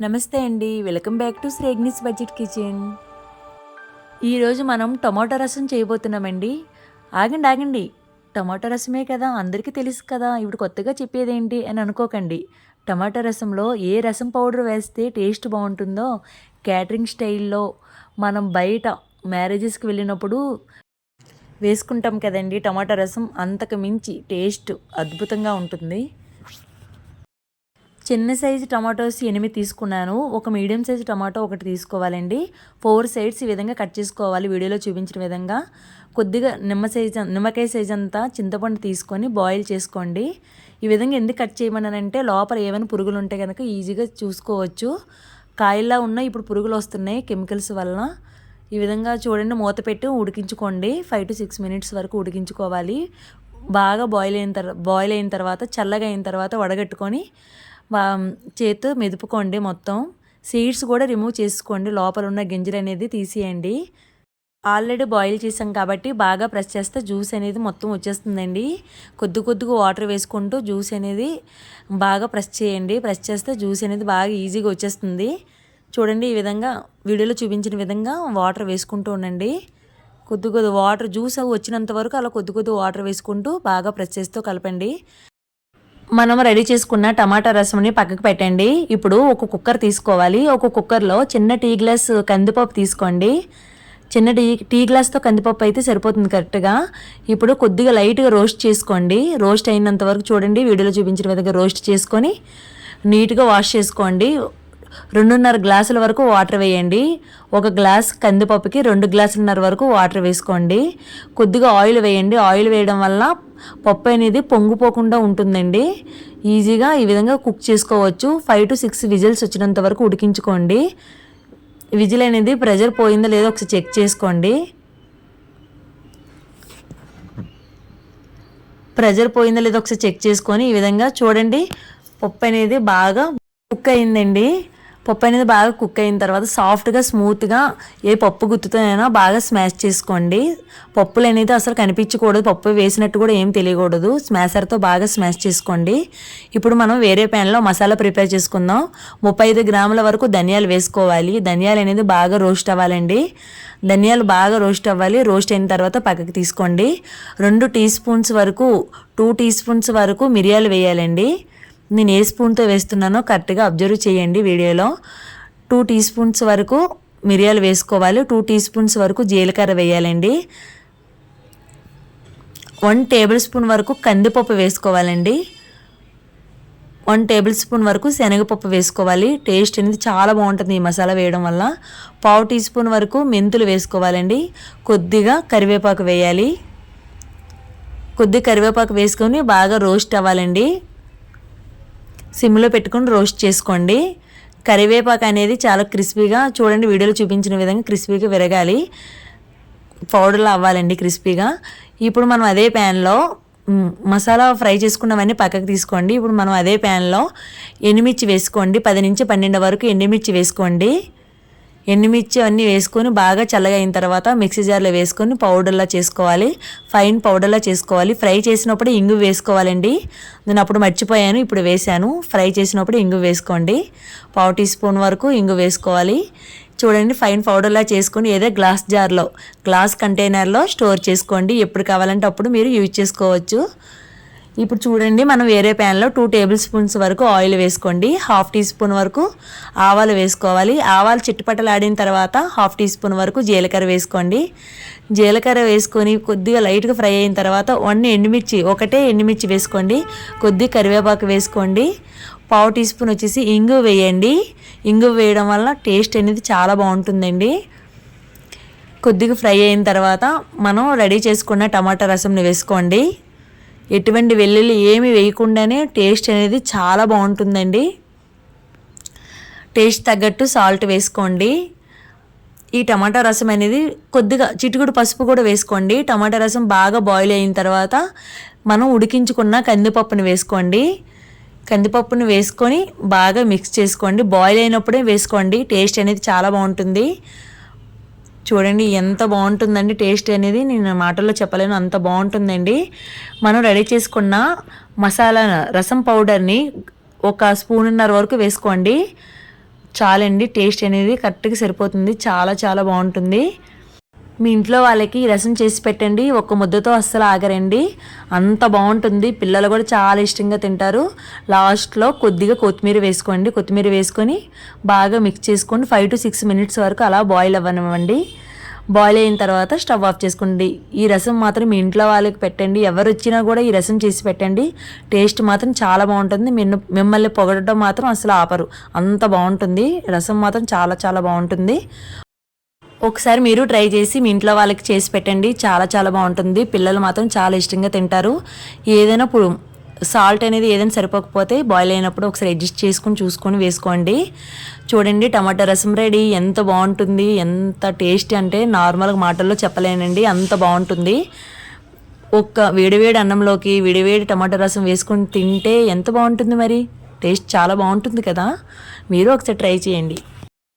నమస్తే అండి. Welcome back to Shregni's budget kitchen. ఈరోజు మనం టమాటో రసం చేయబోతున్నామండి. ఆగండి ఆగండి. టమాటో రసమే కదా అందరికీ తెలుసు కదా ఇప్పుడు కొత్తగా చెప్పేదేంటి అని అనుకోకండి. టమాటో రసంలో ఏ రసం పౌడర్ వేస్తే టేస్ట్ బాగుంటుందో క్యాటరింగ్ స్టైల్లో మనం బయట మ్యారేజెస్కి వెళ్ళినప్పుడు వేసుకుంటాం కదండి. టమాటా రసం అంతకు మించి టేస్ట్ అద్భుతంగా ఉంటుంది. చిన్న సైజు టమాటోస్ ఎనిమిది తీసుకున్నాను. ఒక మీడియం సైజు టమాటో ఒకటి తీసుకోవాలండి. ఫోర్ సైడ్స్ ఈ విధంగా కట్ చేసుకోవాలి వీడియోలో చూపించిన విధంగా. కొద్దిగా నిమ్మ సైజ్ నిమ్మకాయ సైజ్ అంతా చింతపండు తీసుకొని బాయిల్ చేసుకోండి. ఈ విధంగా ఎందుకు కట్ చేయమన్నానంటే లోపల ఏమైనా పురుగులు ఉంటే కనుక ఈజీగా చూసుకోవచ్చు. కాయల్లా ఉన్న ఇప్పుడు పురుగులు వస్తున్నాయి కెమికల్స్ వలన. ఈ విధంగా చూడండి మూత పెట్టి ఉడికించుకోండి. ఫైవ్ టు సిక్స్ మినిట్స్ వరకు ఉడికించుకోవాలి. బాగా బాయిల్ అయిన తర్వాత బాయిల్ అయిన తర్వాత చల్లగా అయిన తర్వాత వడగట్టుకొని చేతితో మెదుపుకోండి మొత్తం. సీడ్స్ కూడా రిమూవ్ చేసుకోండి. లోపల ఉన్న గింజలు అనేది తీసేయండి. ఆల్రెడీ బాయిల్ చేసాం కాబట్టి బాగా ప్రెస్ చేస్తే జ్యూస్ అనేది మొత్తం వచ్చేస్తుందండి. కొద్ది కొద్దిగా వాటర్ వేసుకుంటూ జ్యూస్ అనేది బాగా ప్రెస్ చేయండి. ప్రెస్ చేస్తే జ్యూస్ అనేది బాగా ఈజీగా వచ్చేస్తుంది. చూడండి ఈ విధంగా వీడియోలో చూపించిన విధంగా వాటర్ వేసుకుంటూ ఉండండి. కొద్ది కొద్ది వాటర్ జ్యూస్ వచ్చినంత వరకు అలా కొద్ది కొద్ది వాటర్ వేసుకుంటూ బాగా ప్రెస్ చేస్తూ కలపండి. మనం రెడీ చేసుకున్న టమాటా రసంని పక్కకు పెట్టండి. ఇప్పుడు ఒక కుక్కర్ తీసుకోవాలి. ఒక కుక్కర్లో చిన్న టీ గ్లాస్ కందిపప్పు తీసుకోండి. చిన్న టీ టీ గ్లాస్తో కందిపప్పు అయితే సరిపోతుంది కరెక్ట్గా. ఇప్పుడు కొద్దిగా లైట్గా రోస్ట్ చేసుకోండి. రోస్ట్ అయినంత వరకు చూడండి. వీడియోలో చూపించిన విధంగా రోస్ట్ చేసుకొని నీట్గా వాష్ చేసుకోండి. రెండున్నర గ్లాసుల వరకు వాటర్ వేయండి. ఒక గ్లాస్ కందిపప్పుకి రెండు గ్లాసులున్నర వరకు వాటర్ వేసుకోండి. కొద్దిగా ఆయిల్ వేయండి. ఆయిల్ వేయడం వల్ల పప్పు అనేది పొంగిపోకుండా ఉంటుందండి. ఈజీగా ఈ విధంగా కుక్ చేసుకోవచ్చు. ఫైవ్ టు సిక్స్ విజిల్స్ వచ్చినంత వరకు ఉడికించుకోండి. విజిల్ అనేది ప్రెజర్ పోయిందో లేదో ఒకసారి చెక్ చేసుకోండి. ప్రెజర్ పోయిందో లేదో ఒకసారి చెక్ చేసుకొని ఈ విధంగా చూడండి. పప్పు అనేది బాగా కుక్ అయిందండి. పప్పు అనేది బాగా కుక్ అయిన తర్వాత సాఫ్ట్గా స్మూత్గా ఏ పప్పు గుత్తుతోనైనా బాగా స్మాష్ చేసుకోండి. పప్పులు అనేది అసలు కనిపించకూడదు. పప్పు వేసినట్టు కూడా ఏం తెలియకూడదు. స్మాషర్తో బాగా స్మాష్ చేసుకోండి. ఇప్పుడు మనం వేరే ప్యాన్లో మసాలా ప్రిపేర్ చేసుకుందాం. ముప్పై ఐదు గ్రాముల వరకు ధనియాలు వేసుకోవాలి. ధనియాలు అనేది బాగా రోస్ట్ అవ్వాలండి. ధనియాలు బాగా రోస్ట్ అవ్వాలి. రోస్ట్ అయిన తర్వాత పక్కకి తీసుకోండి. రెండు టీ స్పూన్స్ వరకు టూ టీ స్పూన్స్ వరకు మిరియాలు వేయాలండి. నేను ఏ స్పూన్తో వేస్తున్నానో కరెక్ట్గా అబ్జర్వ్ చేయండి వీడియోలో. టూ టీ స్పూన్స్ వరకు మిరియాలు వేసుకోవాలి. టూ టీ స్పూన్స్ వరకు జీలకర్ర వేయాలండి. వన్ టేబుల్ స్పూన్ వరకు కందిపప్పు వేసుకోవాలండి. వన్ టేబుల్ స్పూన్ వరకు శనగపప్పు వేసుకోవాలి. టేస్ట్ అనేది చాలా బాగుంటుంది ఈ మసాలా వేయడం వల్ల. పావు టీ స్పూన్ వరకు మెంతులు వేసుకోవాలండి. కొద్దిగా కరివేపాకు వేయాలి. కొద్ది కరివేపాకు వేసుకొని బాగా రోస్ట్ అవ్వాలండి. సిమ్లో పెట్టుకొని రోస్ట్ చేసుకోండి. కరివేపాకు అనేది చాలా క్రిస్పీగా చూడండి వీడియోలో చూపించిన విధంగా క్రిస్పీగా విరగాలి. పౌడర్లు అవ్వాలండి క్రిస్పీగా. ఇప్పుడు మనం అదే ప్యాన్లో మసాలా ఫ్రై చేసుకున్నవన్నీ పక్కకు తీసుకోండి. ఇప్పుడు మనం అదే ప్యాన్లో ఎండుమిర్చి వేసుకోండి. పది నుంచి పన్నెండు వరకు ఎండుమిర్చి వేసుకోండి. ఎండుమిర్చి అన్నీ వేసుకొని బాగా చల్లగా అయిన తర్వాత మిక్సీ జార్లో వేసుకొని పౌడర్లా చేసుకోవాలి. ఫైన్ పౌడర్లా చేసుకోవాలి. ఫ్రై చేసినప్పుడు ఇంగు వేసుకోవాలండి. నేను అప్పుడు మర్చిపోయాను ఇప్పుడు వేశాను. ఫ్రై చేసినప్పుడు ఇంగు వేసుకోండి. పావు టీ స్పూన్ వరకు ఇంగు వేసుకోవాలి. చూడండి ఫైన్ పౌడర్లా చేసుకొని ఏదో గ్లాస్ జార్లో గ్లాస్ కంటైనర్లో స్టోర్ చేసుకోండి. ఎప్పుడు కావాలంటే అప్పుడు మీరు యూజ్ చేసుకోవచ్చు. ఇప్పుడు చూడండి మనం వేరే ప్యాన్లో టూ టేబుల్ స్పూన్స్ వరకు ఆయిల్ వేసుకోండి. హాఫ్ టీ స్పూన్ వరకు ఆవాలు వేసుకోవాలి. ఆవాలు చిట్టుపట్టలాడిన తర్వాత హాఫ్ టీ స్పూన్ వరకు జీలకర్ర వేసుకోండి. జీలకర్ర వేసుకొని కొద్దిగా లైట్గా ఫ్రై అయిన తర్వాత వన్ ఎండుమిర్చి ఒకటే ఎండుమిర్చి వేసుకోండి. కొద్ది కరివేపాకు వేసుకోండి. పావు టీ స్పూన్ వచ్చేసి ఇంగు వేయండి. ఇంగు వేయడం వల్ల టేస్ట్ అనేది చాలా బాగుంటుందండి. కొద్దిగా ఫ్రై అయిన తర్వాత మనం రెడీ చేసుకున్న టమాటా రసంని వేసుకోండి. ఎటువంటి వెల్లుల్లి ఏమి వేయకుండానే టేస్ట్ అనేది చాలా బాగుంటుందండి. టేస్ట్ తగ్గట్టు సాల్ట్ వేసుకోండి. ఈ టమాటా రసం అనేది కొద్దిగా చిటుకుడు పసుపు కూడా వేసుకోండి. టమాటా రసం బాగా బాయిల్ అయిన తర్వాత మనం ఉడికించుకున్న కందిపప్పుని వేసుకోండి. కందిపప్పును వేసుకొని బాగా మిక్స్ చేసుకోండి. బాయిల్ అయినప్పుడే వేసుకోండి. టేస్ట్ అనేది చాలా బాగుంటుంది. చూడండి ఎంత బాగుంటుందండి టేస్ట్ అనేది. నేను మాటల్లో చెప్పలేను అంత బాగుంటుందండి. మనం రెడీ చేసుకున్న మసాలా రసం పౌడర్ని ఒక స్పూన్నర వరకు వేసుకోండి. చాలండి టేస్ట్ అనేది కరెక్ట్గా సరిపోతుంది. చాలా చాలా బాగుంటుంది. మీ ఇంట్లో వాళ్ళకి రసం చేసి పెట్టండి ఒక్క ముద్దతో అస్సలు ఆగరండి. అంత బాగుంటుంది. పిల్లలు కూడా చాలా ఇష్టంగా తింటారు. లాస్ట్లో కొద్దిగా కొత్తిమీర వేసుకోండి. కొత్తిమీర వేసుకొని బాగా మిక్స్ చేసుకోండి. ఫైవ్ టు సిక్స్ మినిట్స్ వరకు అలా బాయిల్ అవ్వనివ్వండి. బాయిల్ అయిన తర్వాత స్టవ్ ఆఫ్ చేసుకోండి. ఈ రసం మాత్రం మీ ఇంట్లో వాళ్ళకి పెట్టండి. ఎవరు వచ్చినా కూడా ఈ రసం చేసి పెట్టండి. టేస్ట్ మాత్రం చాలా బాగుంటుంది. మిన్ను మిమ్మల్ని పొగడటం మాత్రం అసలు ఆపరు. అంత బాగుంటుంది. రసం మాత్రం చాలా చాలా బాగుంటుంది. ఒకసారి మీరు ట్రై చేసి మీ ఇంట్లో వాళ్ళకి చేసి పెట్టండి. చాలా చాలా బాగుంటుంది. పిల్లలు మాత్రం చాలా ఇష్టంగా తింటారు. ఏదైనా ఇప్పుడు సాల్ట్ అనేది ఏదైనా సరిపోకపోతే బాయిల్ అయినప్పుడు ఒకసారి అడ్జస్ట్ చేసుకుని చూసుకొని వేసుకోండి. చూడండి టమాటా రసం రెడీ ఎంత బాగుంటుంది. ఎంత టేస్టీ అంటే నార్మల్గా మాటల్లో చెప్పలేనండి. అంత బాగుంటుంది. ఒక్క వేడివేడి అన్నంలోకి వేడివేడి టమాటా రసం వేసుకొని తింటే ఎంత బాగుంటుంది మరి? టేస్ట్ చాలా బాగుంటుంది కదా. మీరు ఒకసారి ట్రై చేయండి.